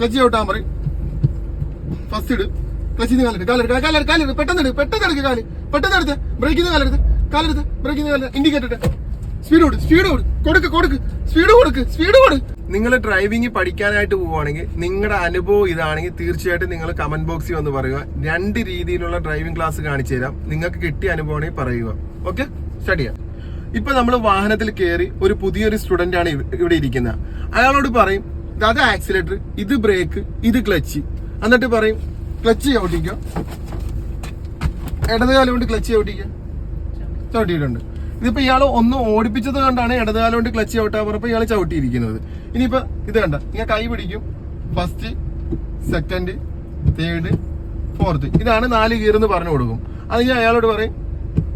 Clutch ചവിട്ടാൻ പറയും. First ഇട്. ക്ലച്ചിന്ന് കാലെടുത്ത് കാലെടുത്ത് കാലെടുത്ത് കാലെടുത്ത് പെട്ടെന്ന് എടുക്കുക പെട്ടെന്ന് എടുക്കുക കാൽ. പെട്ടെന്ന് എടുത്ത്. ബ്രേക്കിന്ന് കാലെടുത്ത്. കാലെടുത്ത് ബ്രേക്കിന്ന് കാലെടുത്ത്. ഇൻഡിക്കേറ്റർ സ്പീഡ് കൊടു സ്പീഡ് കൊടു കൊടുക്ക്. കൊടുക്ക് സ്പീഡ് കൊടുക്ക്. സ്പീഡ് കൊടു നിങ്ങൾ ഡ്രൈവിംഗ് പഠിക്കാനായിട്ട് പോവുകയാണെങ്കിൽ നിങ്ങളുടെ അനുഭവം ഇതാണെങ്കിൽ തീർച്ചയായിട്ടും നിങ്ങൾ കമന്റ് ബോക്സിൽ വന്ന് പറയുക. രണ്ട് രീതിയിലുള്ള ഡ്രൈവിംഗ് ക്ലാസ് കാണിച്ചു തരാം. നിങ്ങൾക്ക് കിട്ടിയ അനുഭവമാണെങ്കിൽ പറയുക. ഓക്കെ സ്റ്റാർട്ട് ചെയ്യാം. ഇപ്പൊ നമ്മൾ വാഹനത്തിൽ കയറി ഒരു പുതിയൊരു സ്റ്റുഡന്റ് ആണ് ഇവിടെ ഇരിക്കുന്നത്. അയാളോട് പറയും അത് ആക്സിലേറ്റർ ഇത് ബ്രേക്ക് ഇത് ക്ലച്ച് എന്നിട്ട് പറയും ക്ലച്ച് ചവിട്ടിക്കോ? ഇടതുകാലം കൊണ്ട് ക്ലച്ച് ചവിട്ടിക്കോ? ചവിട്ടിയിട്ടുണ്ട്. ഇതിപ്പോ ഇയാൾ ഒന്ന് ഓടിപ്പിച്ചത് കണ്ടാണ് ഇടതുകാലം കൊണ്ട് ക്ലച്ച് ചവിട്ടാൻ പറഞ്ഞപ്പോ ഇയാൾ ചവിട്ടിയിരിക്കുന്നത്. ഇനിയിപ്പോ ഇത് കണ്ട ഇങ്ങനെ കൈ പിടിക്കും. ഫസ്റ്റ് സെക്കൻഡ് തേർഡ് ഫോർത്ത് ഇതാണ് നാല് ഗിയർ എന്ന് പറഞ്ഞു കൊടുക്കും. അത് ഞാൻ അയാളോട് പറയും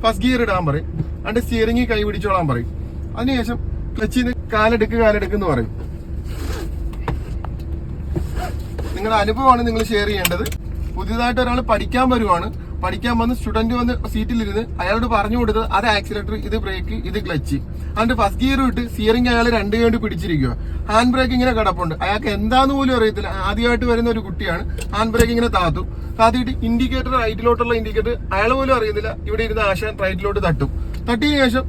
ഫസ്റ്റ് ഗിയർ ഇടാൻ പറയും. അതിന്റെ സ്റ്റിയറിംഗിൽ കൈ പിടിച്ചോളാൻ പറയും. അതിനുശേഷം ക്ലച്ചിന്ന് കാലെടുക്ക് കാലെടുക്കെന്ന് പറയും. നിങ്ങളുടെ അനുഭവമാണ് നിങ്ങൾ ഷെയർ ചെയ്യേണ്ടത്. പുതിയതായിട്ട് ഒരാൾ പഠിക്കാൻ വരുവാണ്. പഠിക്കാൻ വന്ന് സ്റ്റുഡന്റ് വന്ന് സീറ്റിലിരുന്ന് അയാളോട് പറഞ്ഞു കൊടുത്തത് അത് ആക്സിലേറ്റർ ഇത് ബ്രേക്ക് ഇത് ക്ലച്ച് അതിന്റെ ഫസ്റ്റ് ഗിയർ ഇട്ട് സിയറിംഗ് അയാൾ രണ്ട് കണ്ട് പിടിച്ചിരിക്കുക ഹാൻഡ് ബ്രേക്ക് ഇങ്ങനെ കിടപ്പുണ്ട്. അയാൾക്ക് എന്താന്ന് പോലും അറിയത്തില്ല. ആദ്യമായിട്ട് വരുന്ന ഒരു കുട്ടിയാണ്. ഹാൻഡ് ബ്രേക്ക് ഇങ്ങനെ താത്തു. താത്തിയിട്ട് ഇൻഡിക്കേറ്റർ റൈറ്റിലോട്ടുള്ള ഇൻഡിക്കേറ്റർ അയാൾ പോലും അറിയുന്നില്ല ഇവിടെ ഇരുന്ന് ആശാൻ റൈറ്റിലോട്ട് തട്ടും. തട്ടിയതിനു ശേഷം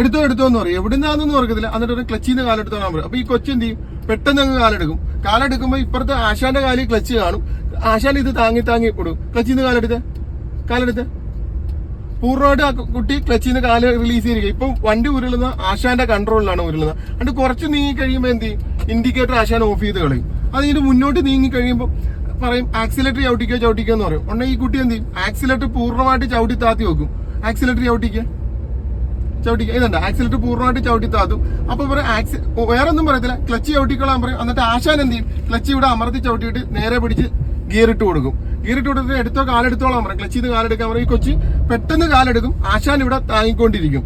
എടുത്തോ എടുത്തോ എന്ന് പറയും. എവിടുന്നാന്നൊന്നും ഓർക്കത്തില്ല. എന്നിട്ട് ഒരു ക്ലച്ചിന്ന് കാലെടുത്തോളാൻ പറയും. അപ്പൊ ഈ കൊച്ചു എന്ത് ചെയ്യും? പെട്ടെന്ന് അങ്ങ് കാലെടുക്കും. കാലെടുക്കുമ്പോ ഇപ്പുറത്തെ ആശാന്റെ കാലിൽ ക്ലച്ച് കാണും. ആശാൻ ഇത് താങ്ങി താങ്ങി കൊടുക്കും ക്ലച്ചിൽ നിന്ന് കാലെടുത്ത്? കാലെടുത്ത്? പൂർണമായിട്ട് ആ കുട്ടി ക്ലച്ചിൽ നിന്ന് കാൽ റിലീസ് ചെയ്തിരിക്കുക ഇപ്പം വണ്ടി ഉരുളുന്ന ആശാന്റെ കൺട്രോളിലാണ് ഉരുളുന്നത്. അതുകൊണ്ട് കുറച്ച് നീങ്ങി കഴിയുമ്പോൾ എന്ത് ചെയ്യും? ഇൻഡിക്കേറ്റർ ആശാൻ ഓഫ് ചെയ്ത് കളയും. അത് ഇതിന് മുന്നോട്ട് നീങ്ങി കഴിയുമ്പോൾ പറയും ആക്സിലേറ്റർ ചവിട്ടിക്കോ ചവിട്ടിക്കോ എന്ന് പറയും. ഉണ്ടെങ്കിൽ ഈ കുട്ടി എന്ത് ചെയ്യും? ആക്സിലേറ്റർ പൂർണമായിട്ട് ചവിട്ടി താത്തി വെക്കും. ആക്സിലേറ്റർ ചവിട്ടിക്കുക ചവിട്ടിക്കുക ഇതുണ്ട്. ആക്സിലേറ്റർ പൂർണമായിട്ട് ചവിട്ടി താത്തും അപ്പൊ പറയും ആക്സി വേറെ ഒന്നും പറയത്തില്ല. ക്ലച്ച് ചവിട്ടിക്കൊള്ളാൻ പറയും. എന്നിട്ട് ആശാൻ എന്ത് ചെയ്യും? ക്ലച്ച് ഇവിടെ അമർത്തി ചവിട്ടിയിട്ട് നേരെ പിടിച്ച് ഗിയർ ഇട്ട് കൊടുക്കും. ഗിയർ ഇട്ട് കൊടുത്തിട്ട് എടുത്തോ കാലെടുത്തോളാൻ പറയും. ക്ലച്ച് ഇത് കാലെടുക്കാൻ പറയും. ഈ കൊച്ചി പെട്ടെന്ന് കാലെടുക്കും. ആശാൻ ഇവിടെ താങ്ങിക്കൊണ്ടിരിക്കും.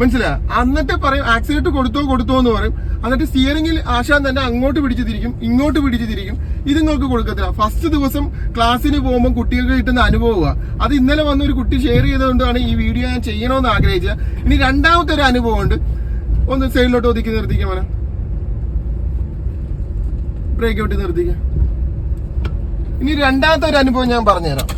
മനസ്സിലായ? എന്നിട്ട് പറയും ആക്സിലേറ്റർ കൊടുത്തോ കൊടുത്തോ എന്ന് പറയും. എന്നിട്ട് സ്റ്റിയറിംഗിൽ ആശാൻ തന്നെ അങ്ങോട്ട് പിടിച്ചു തിരിക്കും ഇങ്ങോട്ട് പിടിച്ചു തിരിക്കും. ഇത് നിങ്ങൾക്ക് കൊടുക്കത്തില്ല. ഫസ്റ്റ് ദിവസം ക്ലാസ്സിന് പോകുമ്പോൾ കുട്ടികൾക്ക് കിട്ടുന്ന അനുഭവമാണ് അത് ഇന്നലെ വന്ന ഒരു കുട്ടി ഷെയർ ചെയ്തുകൊണ്ടാണ് ഈ വീഡിയോ ഞാൻ ചെയ്യണമെന്ന് ആഗ്രഹിച്ചത്. ഇനി രണ്ടാമത്തെ ഒരു അനുഭവമുണ്ട്. ഒന്ന് സൈഡിലോട്ട് ഒതുക്കി നിർത്തിക്കാം മോനെ. ബ്രേക്ക് ഔട്ട് നിർത്തിക്കാം. ഇനി രണ്ടാമത്തെ ഒരു അനുഭവം ഞാൻ പറഞ്ഞുതരാം.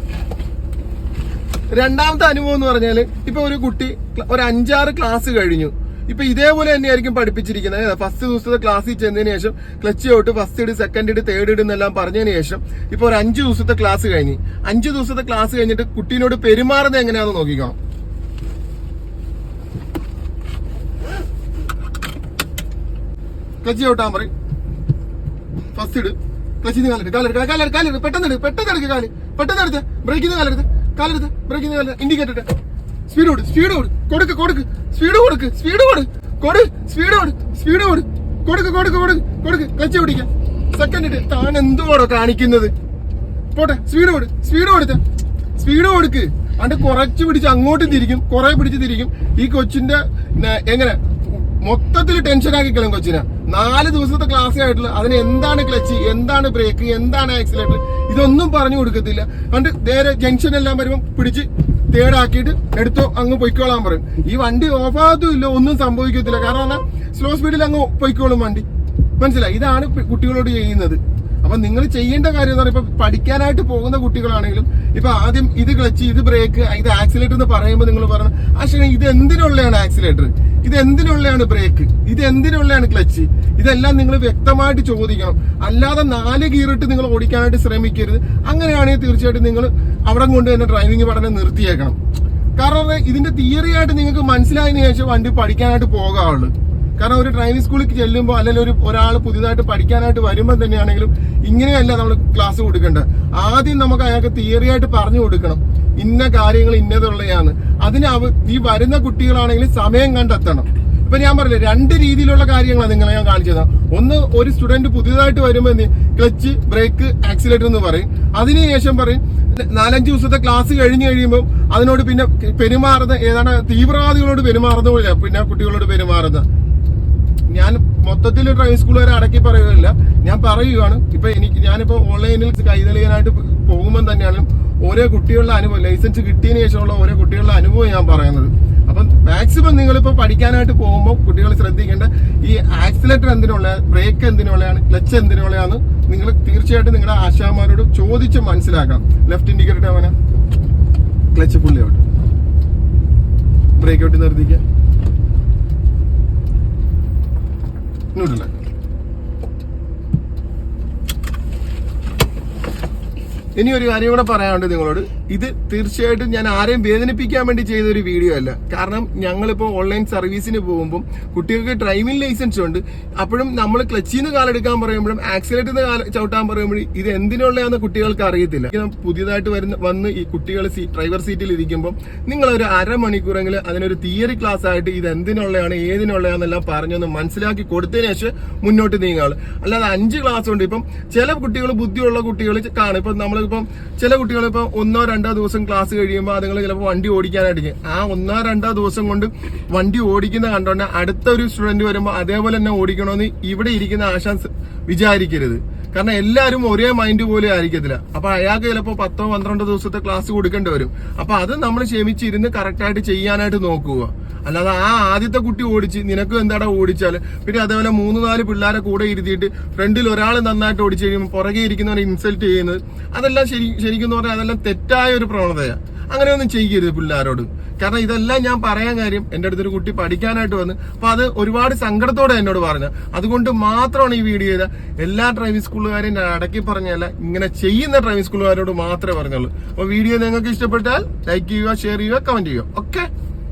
രണ്ടാമത്തെ അനുഭവം എന്ന് പറഞ്ഞാൽ ഇപ്പൊ ഒരു കുട്ടി ഒരു അഞ്ചാറ് ക്ലാസ് കഴിഞ്ഞു. ഇപ്പൊ ഇതേപോലെ തന്നെയായിരിക്കും പഠിപ്പിച്ചിരിക്കുന്നത്. ഫസ്റ്റ് ദിവസത്തെ ക്ലാസ്സിൽ ചെന്നതിന് ശേഷം ക്ലച്ച് ഔട്ട് ഫസ്റ്റ് ഇട് സെക്കൻഡ് ഇട് തേർഡ് ഇട് എന്നെല്ലാം പറഞ്ഞതിന് ശേഷം ഇപ്പൊ ഒരു അഞ്ച് ദിവസത്തെ ക്ലാസ് കഴിഞ്ഞ്. അഞ്ച് ദിവസത്തെ ക്ലാസ് കഴിഞ്ഞിട്ട് കുട്ടീനോട് പെരുമാറുന്നത് എങ്ങനെയാണെന്ന് നോക്കിക്കണം ക്ലച്ച് ഔട്ടാൻ പറയും. ഫസ്റ്റ് ഇട്. ക്ലച്ച് കാലെടുത്ത് കാലെടുത്ത് കാലെടുത്ത് പെട്ടെന്ന് പെട്ടെന്ന് എടുക്ക് കാൽ. പെട്ടെന്ന് എടുത്ത് ബ്രേക്കിന്ന് കാലെടുത്ത് കാലെടുത്ത് ബ്രേക്കിന്ന് കാലെടുത്ത് ഇൻഡിക്കേറ്റർ സ്പീഡ് കൊടു സ്പീഡ് കൊടു കൊടുക്ക് കൊടുക്ക്. സ്പീഡ് കൊടുക്ക് സ്പീഡ് കൊടു. കൊടു സ്പീഡ് കൊടു സ്പീഡ് കൊടു കൊടുക്ക് കൊടുക്ക് കൊടുക്ക് കൊടുക്ക്. ക്ലച്ച് പിടിക്കാം. സെക്കൻഡ് ഇട്ട് താൻ എന്തുവാടോ കാണിക്കുന്നത്? പോട്ടെ സ്പീഡ് കൊടു സ്പീഡ് കൊടുത്ത സ്പീഡ് കൊടുക്ക്. അണ്ട് കുറച്ച് പിടിച്ച് അങ്ങോട്ട് തിരിക്കും കുറെ പിടിച്ച് തിരിക്കും. ഈ കൊച്ചിന്റെ എങ്ങനെ? മൊത്തത്തിൽ ടെൻഷൻ ആക്കിക്കളും കൊച്ചിനെ. നാല് ദിവസത്തെ ക്ലാസ് ആയിട്ടുള്ള. അതിന് എന്താണ് ക്ലച്ച് എന്താണ് ബ്രേക്ക് എന്താണ് ആക്സിലേറ്റർ ഇതൊന്നും പറഞ്ഞു കൊടുക്കത്തില്ല. അതുകൊണ്ട് നേരെ ജംഗ്ഷൻ എല്ലാം വരുമ്പോൾ പിടിച്ച് തേടാക്കിയിട്ട് എടുത്തോ അങ്ങ് പൊയ്ക്കോളാൻ പറയും. ഈ വണ്ടി ഓഫാകത്തും ഇല്ല ഒന്നും സംഭവിക്കത്തില്ല. കാരണം സ്ലോ സ്പീഡിൽ അങ്ങ് പൊയ്ക്കോളും വണ്ടി. മനസ്സിലായി? ഇതാണ് കുട്ടികളോട് ചെയ്യുന്നത്. അപ്പൊ നിങ്ങൾ ചെയ്യേണ്ട കാര്യം എന്ന് പറയുമ്പോൾ പഠിക്കാനായിട്ട് പോകുന്ന കുട്ടികളാണെങ്കിലും ഇപ്പൊ ആദ്യം ഇത് ക്ലച്ച് ഇത് ബ്രേക്ക് ഇത് ആക്സിലേറ്റർ എന്ന് പറയുമ്പോൾ നിങ്ങൾ പറഞ്ഞു പക്ഷേ ഇത് എന്തിനുള്ളതാണ് ആക്സിലേറ്റർ ഇത് എന്തിനുള്ളതാണ് ബ്രേക്ക് ഇത് എന്തിനുള്ളതാണ് ക്ലച്ച് ഇതെല്ലാം നിങ്ങൾ വ്യക്തമായിട്ട് ചോദിക്കണം. അല്ലാതെ നാല് ഗിയറിട്ട് നിങ്ങൾ ഓടിക്കാനായിട്ട് ശ്രമിക്കരുത്. അങ്ങനെയാണെങ്കിൽ തീർച്ചയായിട്ടും നിങ്ങൾ അവിടെ കൊണ്ട് തന്നെ ഡ്രൈവിംഗ് പഠനം നിർത്തിയേക്കണം. കാരണം ഇതിന്റെ തിയറി ആയിട്ട് നിങ്ങൾക്ക് മനസ്സിലായതിനു ശേഷം വണ്ടി പഠിക്കാനായിട്ട് പോകാവുള്ളൂ. കാരണം ഒരു ഡ്രൈവിംഗ് സ്കൂളിൽ ചെല്ലുമ്പോൾ അല്ലെങ്കിൽ ഒരു ഒരാൾ പുതിയതായിട്ട് പഠിക്കാനായിട്ട് വരുമ്പോൾ തന്നെയാണെങ്കിലും ഇങ്ങനെയല്ല നമ്മൾ ക്ലാസ് കൊടുക്കേണ്ടത്. ആദ്യം നമുക്ക് അയാൾക്ക് തിയറി ആയിട്ട് പറഞ്ഞു കൊടുക്കണം. ഇന്ന കാര്യങ്ങൾ ഇന്നതുള്ളതാണ് അതിന് ഈ വരുന്ന കുട്ടികളാണെങ്കിൽ സമയം കണ്ടെത്തണം. ഇപ്പൊ ഞാൻ പറഞ്ഞില്ലേ രണ്ട് രീതിയിലുള്ള കാര്യങ്ങളാണ് നിങ്ങളെ ഞാൻ കാണിച്ചത്. ഒന്ന് ഒരു സ്റ്റുഡന്റ് പുതിയതായിട്ട് വരുമ്പോൾ ക്ലച്ച് ബ്രേക്ക് ആക്സിലേറ്റർ എന്ന് പറയും. അതിനുശേഷം പറയും നാലഞ്ച് ദിവസത്തെ ക്ലാസ് കഴിഞ്ഞ് കഴിയുമ്പോൾ അതിനോട് പിന്നെ പെരുമാറുന്ന ഏതാണ് തീവ്രവാദികളോട് പെരുമാറുന്ന പോലെ പിന്നെ കുട്ടികളോട് പെരുമാറുന്ന ഞാൻ മൊത്തത്തിൽ ഡ്രൈവിംഗ് സ്കൂൾ വരെ അടക്കി പറയുകയില്ല. ഞാൻ പറയുകയാണ് ഇപ്പൊ എനിക്ക് ഞാനിപ്പോ ഓൺലൈനിൽ കൈതെളിയാനായിട്ട് പോകുമ്പോൾ തന്നെയാണ് ഓരോ കുട്ടികളുടെ അനുഭവം ലൈസൻസ് കിട്ടിയതിന് ശേഷമുള്ള ഓരോ കുട്ടികളുടെ അനുഭവം ഞാൻ പറയുന്നത്. അപ്പം മാക്സിമം നിങ്ങളിപ്പോൾ പഠിക്കാനായിട്ട് പോകുമ്പോൾ കുട്ടികൾ ശ്രദ്ധിക്കേണ്ട ഈ ആക്സിലേറ്റർ എന്തിനുള്ള ബ്രേക്ക് എന്തിനുള്ളതാണ് ക്ലച്ച് എന്തിനുള്ളതാണ് നിങ്ങൾ തീർച്ചയായിട്ടും നിങ്ങളുടെ ആശാമാരോട് ചോദിച്ച് മനസ്സിലാക്കണം. ലെഫ്റ്റ് ഇൻഡിക്കേറ്റർ അവനെ ക്ലച്ച് പുള്ളി ഔട്ട് ബ്രേക്ക് ഔട്ട് നിർത്തിക്കുക ന്യൂട്രൽ ഇനി ഒരു കാര്യം കൂടെ പറയാനുണ്ട് നിങ്ങളോട്. ഇത് തീർച്ചയായിട്ടും ഞാൻ ആരെയും വേദനിപ്പിക്കാൻ വേണ്ടി ചെയ്ത ഒരു വീഡിയോ അല്ല. കാരണം ഞങ്ങളിപ്പോൾ ഓൺലൈൻ സർവീസിന് പോകുമ്പോൾ കുട്ടികൾക്ക് ഡ്രൈവിംഗ് ലൈസൻസ് ഉണ്ട്. അപ്പോഴും നമ്മൾ ക്ലച്ചിൽ നിന്ന് കാലെടുക്കാൻ പറയുമ്പോഴും ആക്സിലേറ്റിൽ നിന്ന് കാല ചവിട്ടാൻ പറയുമ്പോഴും ഇത് എന്തിനുള്ളതാന്ന് കുട്ടികൾക്ക് അറിയത്തില്ല. പുതിയതായിട്ട് വരുന്ന വന്ന് ഈ കുട്ടികൾ ഡ്രൈവർ സീറ്റിൽ ഇരിക്കുമ്പോൾ നിങ്ങൾ ഒരു അരമണിക്കൂറെങ്കിലും അതിനൊരു തിയറി ക്ലാസ് ആയിട്ട് ഇത് എന്തിനുള്ളതാണ് ഏതിനുള്ളതാണെന്നെല്ലാം പറഞ്ഞൊന്ന് മനസ്സിലാക്കി കൊടുത്തതിന് ശേഷം മുന്നോട്ട് നീങ്ങാൾ. അല്ലാതെ അഞ്ച് ക്ലാസ് ഉണ്ട്. ഇപ്പം ചില കുട്ടികൾ ബുദ്ധിയുള്ള കുട്ടികൾ കാണും. ഇപ്പം നമ്മളിപ്പം ചില കുട്ടികൾ ഇപ്പം ഒന്നോ രണ്ടോ ദിവസം ക്ലാസ് കഴിയുമ്പോൾ അതുങ്ങൾ ചിലപ്പോൾ വണ്ടി ഓടിക്കാനായിട്ട് ആ ഒന്നോ രണ്ടോ ദിവസം കൊണ്ട് വണ്ടി ഓടിക്കുന്ന കണ്ടോണ്ട് അടുത്ത ഒരു സ്റ്റുഡന്റ് വരുമ്പോൾ അതേപോലെ തന്നെ ഓടിക്കണമെന്ന് ഇവിടെ ഇരിക്കുന്ന ആശാൻ വിചാരിക്കരുത്. കാരണം എല്ലാവരും ഒരേ മൈൻഡ് പോലെ ആയിരിക്കത്തില്ല. അപ്പൊ അയാൾക്ക് ചിലപ്പോൾ പത്തോ പന്ത്രണ്ടോ ദിവസത്തെ ക്ലാസ് കൊടുക്കേണ്ടി വരും. അപ്പൊ അത് നമ്മൾ ക്ഷമിച്ചിരുന്ന് കറക്റ്റായിട്ട് ചെയ്യാനായിട്ട് നോക്കുക. അല്ലാതെ ആ ആദ്യത്തെ കുട്ടി ഓടിച്ച് നിനക്ക് എന്താടാ ഓടിച്ചാൽ പിന്നെ അതേപോലെ മൂന്ന് നാല് പിള്ളേരെ കൂടെ ഇരുത്തിയിട്ട് ഫ്രണ്ടിൽ ഒരാൾ നന്നായിട്ട് ഓടിച്ചു കഴിയുമ്പോൾ പുറകെ ഇരിക്കുന്നവരെ ഇൻസൾട്ട് ചെയ്യുന്നത് അതെല്ലാം ശരി ശരിക്കും പറഞ്ഞാൽ അതെല്ലാം തെറ്റായ ഒരു പ്രവണതയാണ് അങ്ങനെയൊന്നും ചെയ്യരുത് പിള്ളേരോട്. കാരണം ഇതെല്ലാം ഞാൻ പറയാൻ കാര്യം എന്റെ അടുത്തൊരു കുട്ടി പഠിക്കാനായിട്ട് വന്ന് അപ്പൊ അത് ഒരുപാട് സങ്കടത്തോടെ എന്നോട് പറഞ്ഞു. അതുകൊണ്ട് മാത്രമാണ് ഈ വീഡിയോ ചെയ്ത എല്ലാ ഡ്രൈവിംഗ് സ്കൂളുകാരെയും അടക്കി പറഞ്ഞല്ല ഇങ്ങനെ ചെയ്യുന്ന ഡ്രൈവിംഗ് സ്കൂളുകാരോട് മാത്രമേ പറഞ്ഞുള്ളൂ. അപ്പോൾ വീഡിയോ നിങ്ങൾക്ക് ഇഷ്ടപ്പെട്ടാൽ ലൈക്ക് ചെയ്യുക ഷെയർ ചെയ്യുക കമന്റ് ചെയ്യുക. ഓക്കെ